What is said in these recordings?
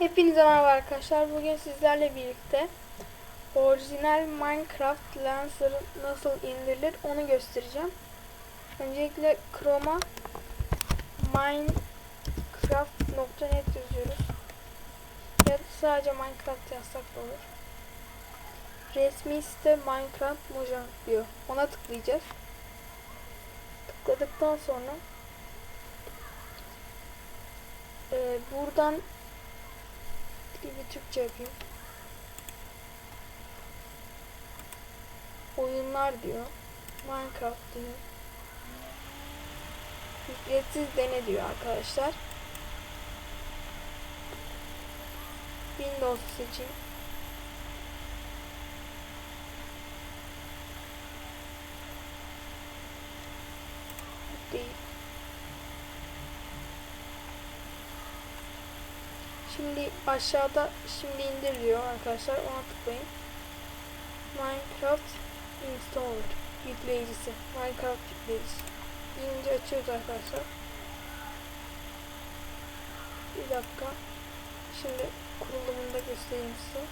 Hepinize merhaba arkadaşlar. Bugün sizlerle birlikte orijinal Minecraft Lancer nasıl indirilir onu göstereceğim. Öncelikle Chrome'a minecraft.net yazıyoruz. Ya da sadece Minecraft yazsak da olur. Resmi site Minecraft Mojang diyor. Ona tıklayacağız. Tıkladıktan sonra e, buradan bir Türkçe yapayım. Oyunlar diyor. Minecraft diyor. Ücretsiz dene diyor arkadaşlar. Windows seçeyim. Şimdi aşağıda şimdi indir diyor arkadaşlar. Ona tıklayın. Minecraft installer yükleyicisi. Minecraft yükleyicisi. Deyince açıyoruz arkadaşlar. Bir dakika. Şimdi kurulumunu da göstereyim size.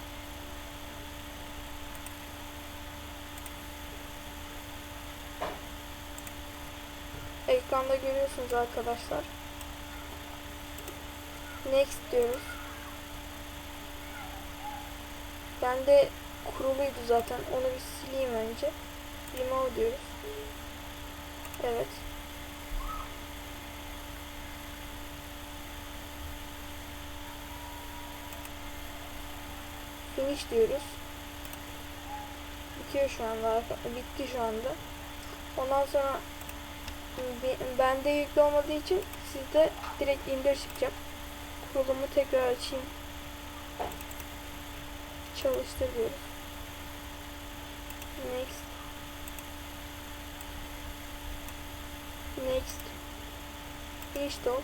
Ekranda görüyorsunuz arkadaşlar. Next diyoruz. Bende kuruluydu zaten. Onu bir sileyim önce. Remove diyoruz. Evet. Finish diyoruz. Bitiyor şu anda. Bitti şu anda. Ondan sonra bende yüklü olmadığı için sizde direkt indir çıkacak. Kurulumu tekrar açayım. Çalıştır diyoruz. Next. Next. Install.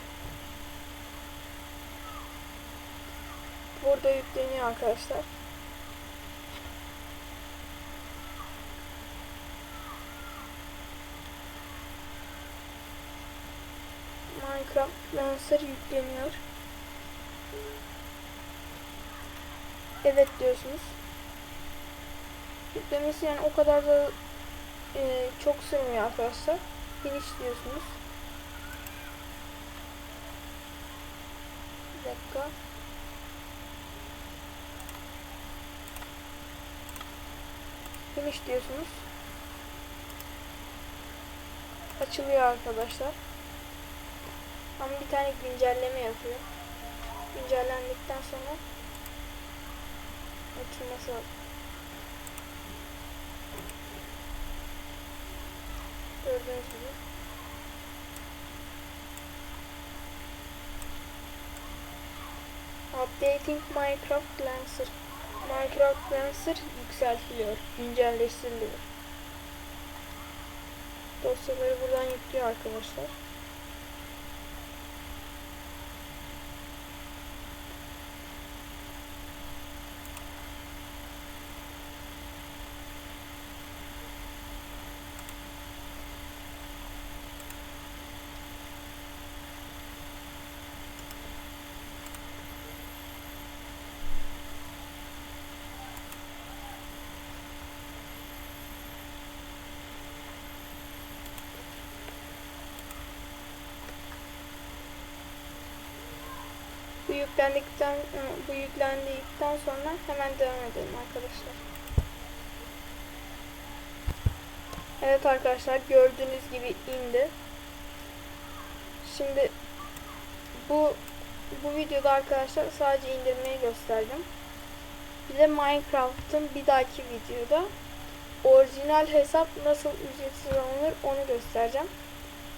Burada yükleniyor arkadaşlar. Minecraft Lancer yükleniyor. Evet diyorsunuz. Yüklemesi yani o kadar da e, çok sürmüyor arkadaşlar. Finish diyorsunuz. Bir dakika. Finish diyorsunuz. Açılıyor arkadaşlar. Ama bir tane güncelleme yapıyor. Güncellendikten sonra açılması lazım. Gördüğünüz gibi. Updating Minecraft Lancer. Minecraft Lancer yükseltiliyor, güncelleştiriliyor. Dosyaları buradan yüklüyor arkadaşlar. Yüklendikten bu yüklendikten sonra hemen devam edelim arkadaşlar. Evet arkadaşlar gördüğünüz gibi indi. Şimdi bu bu videoda arkadaşlar sadece indirmeyi gösterdim. Bir de Minecraft'ın bir dahaki videoda orijinal hesap nasıl ücretsiz alınır onu göstereceğim.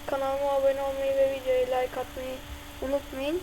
Kanalıma abone olmayı ve videoya like atmayı unutmayın.